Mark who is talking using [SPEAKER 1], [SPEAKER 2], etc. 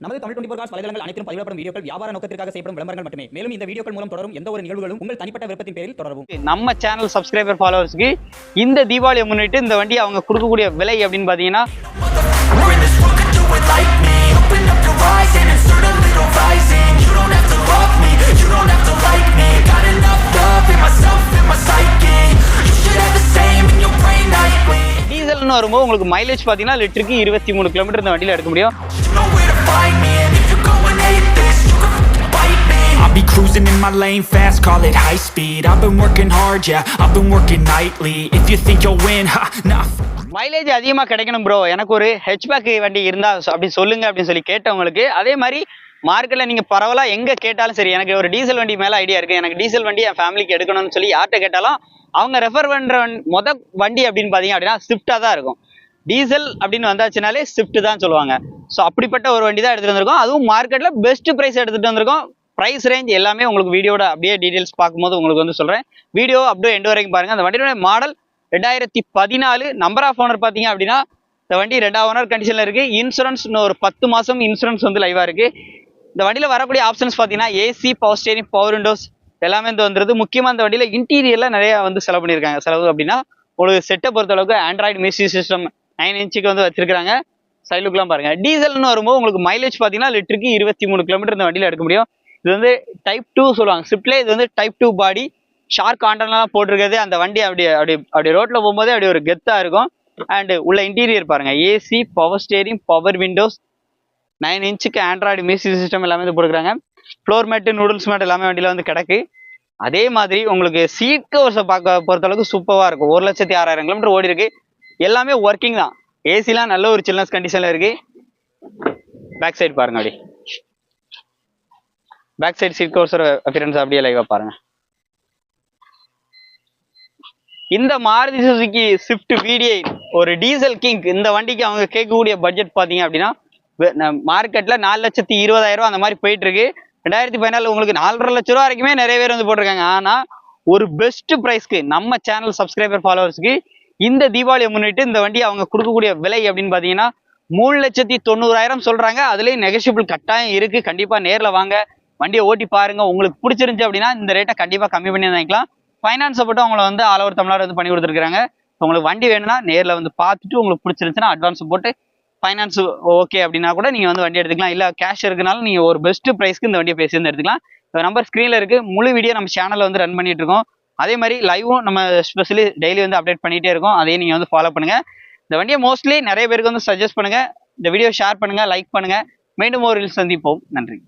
[SPEAKER 1] நமது Tamil twenty four cos வலைதளங்கள் அனைத்தும் பதிவிடப்படும் வீடியோக்கள் வியாபார நோக்கத்திற்காக செய்யப்படும் விளம்பரங்கள் மட்டுமே. மேலும் இந்த வீடியோக்கள் மூலம் தொடரும் எந்த ஒரு நிகழ்வுகளும் உங்கள் தனிப்பட்ட விருப்பத்தின் பேரில் தொடரும்
[SPEAKER 2] நம்ம சேனல் சப்ஸ்கிரைபர் ஃபாலோவர்ஸ்க்கு இந்த தீபாவளியை முன்னிட்டு இந்த வண்டி அவங்க கொடுக்கக்கூடிய விலை அப்படின்னு பார்த்தீங்கன்னா டீசல்னு வரும்போது உங்களுக்கு மைலேஜ் பார்த்தீங்கன்னா லிட்டருக்கு இருபத்தி மூணு கிலோமீட்டர் இந்த வண்டியில் எடுக்க முடியும்.
[SPEAKER 3] You find me. And if you're going hate this, you can bite me. I'll be cruising in my lane fast, call it high speed. I've been working hard, yeah, I've been working nightly. If you think you'll win, ha, nah
[SPEAKER 2] mileage அதிகமாக கிடைக்கணும் bro எனக்கு ஒரு hatchback வண்டி இருந்தா சொ- அப்படி சொல்லுங்க அப்படின்னு சொல்லி கேட்டவங்களுக்கு அதே மாதிரி மார்க்கெட்டில் நீங்கள் பரவலாக எங்கே கேட்டாலும் சரி எனக்கு ஒரு டீசல் வண்டி மேலே ஐடியா இருக்குது எனக்கு டீசல் வண்டி என் ஃபேமிலிக்கு எடுக்கணும்னு சொல்லி யார்கிட்ட கேட்டாலும் அவங்க ரெஃபர் பண்ணுற மொத வண்டி அப்படின்னு பார்த்தீங்க அப்படின்னா ஸ்விஃப்டாக தான் இருக்கும். டீசல் அப்படின்னு வந்தாச்சுனாலே ஸ்விஃப்ட் தான் சொல்லுவாங்க. ஸோ அப்படிப்பட்ட ஒரு வண்டி தான் எடுத்துகிட்டு வந்திருக்கோம். அதுவும் மார்க்கெட்டில் பெஸ்ட் ப்ரைஸ் எடுத்துகிட்டு வந்திருக்கோம். ப்ரைஸ் ரேஞ்ச் எல்லாமே உங்களுக்கு வீடியோட அப்படியே டீடைல்ஸ் பார்க்கும்போது உங்களுக்கு வந்து சொல்கிறேன் வீடியோ அப்படியே எண்டு வரைக்கும் பாருங்கள் அந்த வண்டியோட மாடல் ரெண்டாயிரத்தி பதினாலு நம்பர் ஆஃப் ஓனர் பார்த்தீங்க அப்படின்னா இந்த வண்டி ரெண்டாவது ஓனர் கண்டிஷனில் இருக்குது இன்சூரன்ஸ் ஒரு பத்து மாதம் இன்சூரன்ஸ் வந்து லைவாக இருக்குது இந்த வண்டியில் வரக்கூடிய ஆப்ஷன்ஸ் பார்த்தீங்கன்னா AC power steering power windows எல்லாமே வந்து வந்துருது. முக்கியமாக இந்த வண்டியில் இன்டீரியரில் நிறையா வந்து செலவு பண்ணியிருக்காங்க. செலவு அப்படின்னா உங்களுக்கு செட்டை பொறுத்த அளவுக்கு ஆண்ட்ராய்டு மியூசிக் சிஸ்டம் நைன் இன்ச்சுக்கு வந்து வச்சிருக்காங்க சைலுக்குலாம் பாருங்க. டீசல்னு வரும்போது உங்களுக்கு மைலேஜ் பார்த்தீங்கன்னா லிட்டருக்கு இருபத்தி மூணு கிலோமீட்டர் இந்த வண்டியில் எடுக்க முடியும். இது வந்து டைப் டூ சொல்லுவாங்க. ஸ்விஃப்ட்லேயே இது வந்து டைப் டூ பாடி ஷார்க் காண்டன்லாம் போட்டிருக்கிறது அந்த வண்டி அப்படி அப்படி அப்படி ரோட்டில் போகும்போதே அப்படி ஒரு கெத்தாக இருக்கும். அண்ட் உள்ள இன்டீரியர் பாருங்க. AC power steering power windows nine இன்ச்சுக்கு ஆண்ட்ராய்டு மியூசிக் சிஸ்டம் எல்லாமே வந்து போட்டுருக்காங்க ஃப்ளோர் மேட்டு நூடுல்ஸ் மேட் எல்லாமே வண்டியில் வந்து கிடக்கு. அதே மாதிரி உங்களுக்கு சீட் கவர்ஸை பார்க்க பொறுத்தளவுக்கு சூப்பராக இருக்கும். ஒரு லட்சத்தி ஆறாயிரம் கிலோமீட்டர் ஓடி இருக்கு எல்லாமே ஒர்க்கிங் தான். ஏசிலாம் நல்ல ஒரு சில்னஸ் கண்டிஷனில் இருக்கு. பேக் சைடு பாருங்க அப்படி பேக் சைடு சீட் கோர்ஸோட அப்பியரன்ஸ் அப்படியே லைவாக பாருங்க. இந்த மாருதி சுசுக்கி ஸ்விஃப்ட் விடிஐ ஒரு டீசல் கிங் இந்த வண்டிக்கு அவங்க கேட்கக்கூடிய பட்ஜெட் பார்த்தீங்க அப்படின்னா மார்க்கெட்டில் நாலு லட்சத்தி இருபதாயிரம் ரூபா அந்த மாதிரி போயிட்டு இருக்கு ரெண்டாயிரத்தி பதினாலு உங்களுக்கு நாலரை லட்ச ரூபா வரைக்குமே நிறைய பேர் வந்து போட்டிருக்காங்க. ஆனால் ஒரு பெஸ்ட் ப்ரைஸ்க்கு நம்ம சேனல் சப்ஸ்கிரைபர் ஃபாலோவர்ஸ்க்கு இந்த தீபாவளியை முன்னிட்டு இந்த வண்டி அவங்க கொடுக்கக்கூடிய விலை அப்படின்னு பார்த்தீங்கன்னா மூணு லட்சத்தி தொண்ணூறாயிரம் சொல்றாங்க. அதுலேயும் நெகஷியபிள் கட்டாயம் இருக்கு. கண்டிப்பாக நேரில் வாங்க. வண்டியை ஓட்டி பாருங்க. உங்களுக்கு பிடிச்சிருந்துச்சு அப்படின்னா இந்த ரேட்டை கண்டிப்பாக கம்மி பண்ணி வாங்கிக்கலாம். ஃபைனான்ஸை போட்டு அவங்கள வந்து ஆல் ஓவர் தமிழ்நாடு வந்து பண்ணி கொடுத்துருக்காங்க உங்களுக்கு வண்டி வேணும்னா நேரில் வந்து பார்த்துட்டு உங்களுக்கு பிடிச்சிருந்துச்சுன்னா அட்வான்ஸ் போட்டு ஃபைனான்ஸ் ஓகே அப்படின்னா கூட நீங்கள் வந்து வண்டி எடுத்துக்கலாம். இல்லை கேஷ் இருக்கனால நீங்கள் ஒரு பெஸ்ட் ப்ரைஸ்க்கு இந்த வண்டியை பேசி வந்து எடுத்துக்கலாம். இந்த நம்பர் ஸ்க்ரீனில் இருக்குது முழு வீடியோ நம்ம சேனலில் வந்து ரன் பண்ணிட்டு இருக்கோம். அதே மாதிரி லைவும் நம்ம ஸ்பெஷலி டெய்லி வந்து அப்டேட் பண்ணிகிட்டே இருக்கோம். அதையும் நீங்கள் வந்து ஃபாலோ பண்ணுங்கள் இந்த வண்டியை மோஸ்ட்லி நிறைய பேருக்கு வந்து சஜஸ்ட் பண்ணுங்கள் இந்த வீடியோ ஷேர் பண்ணுங்கள் லைக் பண்ணுங்கள் மீண்டும் ஒரு சந்திப்போம். நன்றி.